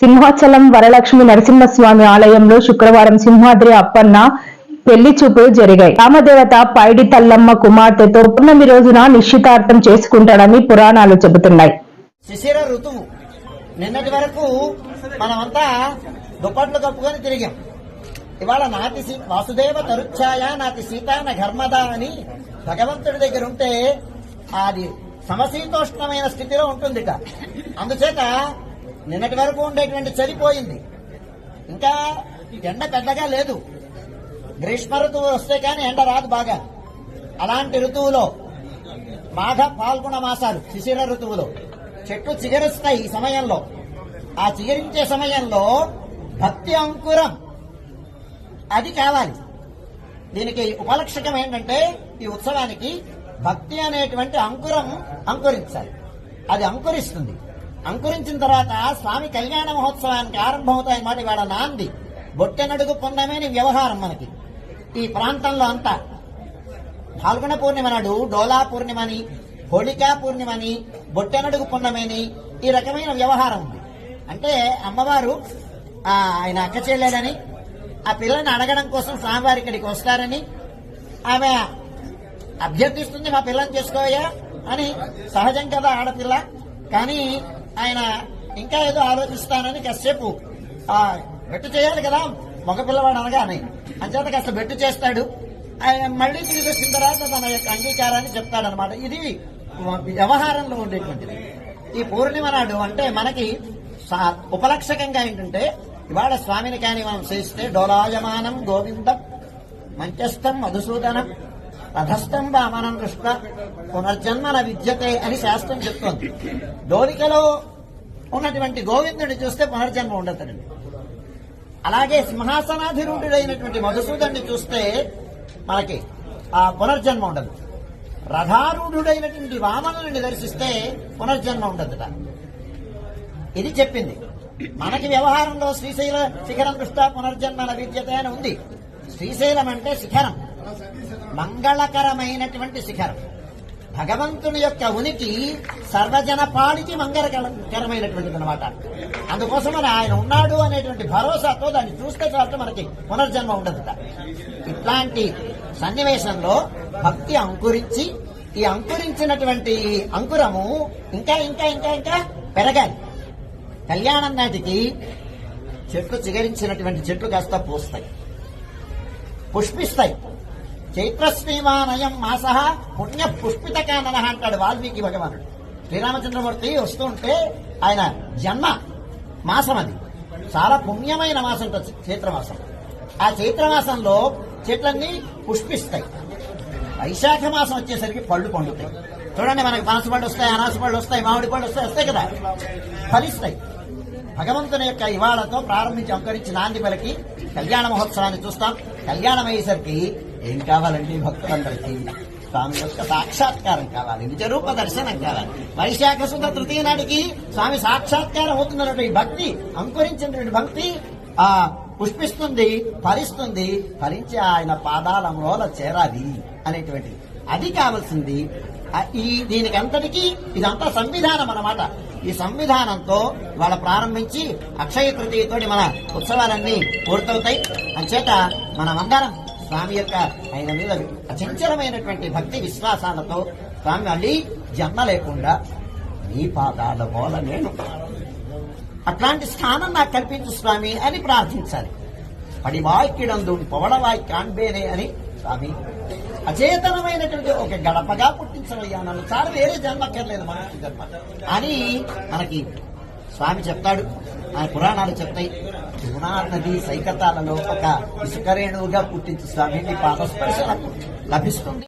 సింహాచలం వరలక్ష్మి నరసింహస్వామి ఆలయంలో శుక్రవారం సింహాద్రి అప్పన్న పెళ్ళి చూపులు జరిగాయి. రామదేవత పైడి తల్లమ్మ కుమార్తెతో పౌర్ణమి రోజున నిశ్చితార్థం చేసుకుంటాడని పురాణాలు చెబుతున్నాయి. శిశిర ఋతువు. నిన్నటి వరకు మనమంతా దుప్పట్లు కప్పుకొని తిరిగాం. ఇవాళ నాతి వాసుదేవ తరుచ్ఛాయ నాతి సీతాన ఘర్మద అని భగవంతుడి దగ్గర ఉంటే అది సమశీతోష్ణమైన స్థితిలో ఉంటుంది అందుచేత నిన్నటి వరకు ఉండేటువంటి చలిపోయింది ఇంకా ఎండ పెద్దగా లేదు. గ్రీష్మ ఋతువు వస్తే కానీ ఎండ రాదు బాగా. అలాంటి ఋతువులో మాఘ పాల్గొన మాసాలు శిశిర ఋతువులో. చెట్లు చిగురిస్తాయి ఈ సమయంలో. ఆ చిగరించే సమయంలో భక్తి అంకురం అది కావాలి. దీనికి ఉపలక్షకం ఏంటంటే ఈ ఉత్సవానికి భక్తి అనేటువంటి అంకురం అంకురించాలి. అది అంకురిస్తుంది. అంకురించిన తర్వాత స్వామి కళ్యాణ మహోత్సవానికి ఆరంభమవుతాయి మాట ఇవాళ నాంది. బొట్టెనడుగు పొందమేని వ్యవహారం మనకి. ఈ ప్రాంతంలో అంతా. పాల్గొన పూర్ణిమ నాడు డోలా పూర్ణిమని హోళికా పూర్ణిమని బొట్టెనడుగు పున్నమని ఈ రకమైన వ్యవహారం ఉంది. అంటే అమ్మవారు ఆయన అక్క చెల్లెలని ఆ పిల్లని అడగడం కోసం స్వామివారి ఇక్కడికి వస్తారని ఆమె అభ్యర్థిస్తుంది మా పిల్లని చేసుకోవయ్యా అని సహజం కదా ఆడపిల్ల. కానీ ఆయన ఇంకా ఏదో ఆలోచిస్తానని కాసేపు ఆ, బెట్టు చేయాలి కదా మగ పిల్లవాడు అనగానే. అంచేత కాస్త బెట్టు చేస్తాడు. ఆయన మళ్ళీ తిరిగి వచ్చిన తర్వాత తన యొక్క అంగీకారాన్ని చెప్తాడనమాట. ఇది వ్యవహారంలో ఉండేటువంటిది. ఈ పూర్ణిమ నాడు అంటే మనకి సా- ఉపలక్షకంగా ఏంటంటే ఇవాళ స్వామిని కానీ మనం చేస్తే డోలాయమానం గోవిందం మంచస్థం మధుసూదనం రథస్థం వామనం కృష్ణ పునర్జన్మన విద్యతే అని శాస్త్రం చెప్తోంది. డోలికలో ఉన్నటువంటి గోవిందుని చూస్తే పునర్జన్మ ఉండతాడండి అలాగే సింహాసనాధిరూఢుడైనటువంటి మధుసూదన్ని చూస్తే మనకి ఆ పునర్జన్మ ఉండదు. రథారూఢుడైనటువంటి వామనుని దర్శిస్తే పునర్జన్మ ఉండదుట. ఇది చెప్పింది. మనకి వ్యవహారంలో శ్రీశైల శిఖరం దృష్ట్యా పునర్జన్మ విద్యత అని ఉంది. శ్రీశైలం అంటే శిఖరం. మంగళకరమైనటువంటి శిఖరం. భగవంతుని యొక్క ఉనికి సర్వజన పాడికి మంగళకరమైనటువంటిది అనమాట అందుకోసమని ఆయన ఉన్నాడు అనేటువంటి భరోసాతో దాన్ని చూస్తే చాలు మనకి పునర్జన్మ ఉండదు ఇట్లాంటి సన్నివేశంలో భక్తి అంకురించి ఈ అంకురించినటువంటి అంకురము ఇంకా ఇంకా ఇంకా ఇంకా పెరగాలి. కళ్యాణం నాటికి చెట్లు చిగరించినటువంటి చెట్లు కాస్త పూస్తాయి. పుష్పిస్తాయి. చైత్రశ్రీమానయం మాస పుణ్య పుష్పిత కానన అంటాడు వాల్మీకి భగవానుడు. శ్రీరామచంద్రమూర్తి వస్తుంటే ఆయన జన్మ మాసం అది. చాలా పుణ్యమైన మాసం ఉంటుంది చైత్రమాసం. ఆ చైత్రమాసంలో చెట్లన్నీ పుష్పిస్తాయి. వైశాఖ మాసం వచ్చేసరికి పళ్ళు పండుతాయి. చూడండి మనకి పనస పళ్ళు వస్తాయి అనాస పళ్ళు వస్తాయి మామిడి పళ్ళు వస్తాయి వస్తాయి కదా? ఫలిస్తాయి. భగవంతుని యొక్క ఇవాళతో ప్రారంభించి అంకరించి నాంది పలికి కళ్యాణ మహోత్సవాన్ని చూస్తాం. కళ్యాణం అయ్యేసరికి ఏం కావాలండి భక్తులందరికీ స్వామి యొక్క సాక్షాత్కారం కావాలి. నిజరూప దర్శనం కావాలి. వైశాఖ శుద్ధ తృతీయ నాటికి స్వామి సాక్షాత్కారం అవుతున్నటువంటి భక్తి అంకురించినటువంటి భక్తి ఆ పుష్పిస్తుంది ఫలిస్తుంది ఫలించి ఆయన పాదాల మూల చేరాలి అనేటువంటిది. అది కావాల్సింది. ఈ దీనికి అంతటికీ ఇదంతా సంవిధానం అన్నమాట. ఈ సంవిధానంతో వాళ్ళ ప్రారంభించి అక్షయ తృతీయతోటి మన ఉత్సవాలన్నీ పూర్తవుతాయి. అంచేత మనమందరం స్వామి యొక్క ఆయన మీద అచంచలమైనటువంటి భక్తి విశ్వాసాలతో స్వామి మళ్ళీ జన్మ లేకుండా నీ పాదాల మూల నేను అట్లాంటి స్థానం నాకు కల్పించు స్వామి అని ప్రార్థించాలి. పడివాయికిడందు పొవడవాయి కాన్బేనే అని స్వామి అచేతనమైనటువంటి ఒక గడపగా పుట్టించవయ్యా నన్ను చాలా వేరే జన్మక్కర్లేదు మనుష్య జన్మ. అని మనకి స్వామి చెప్తాడు. ఆయన పురాణాలు చెప్తాయి. యమునా నది సైకతాలలో ఒక ఇసుకరేణువుగా పుట్టించు స్వామి. నీ పాదస్పర్శ లభిస్తుంది.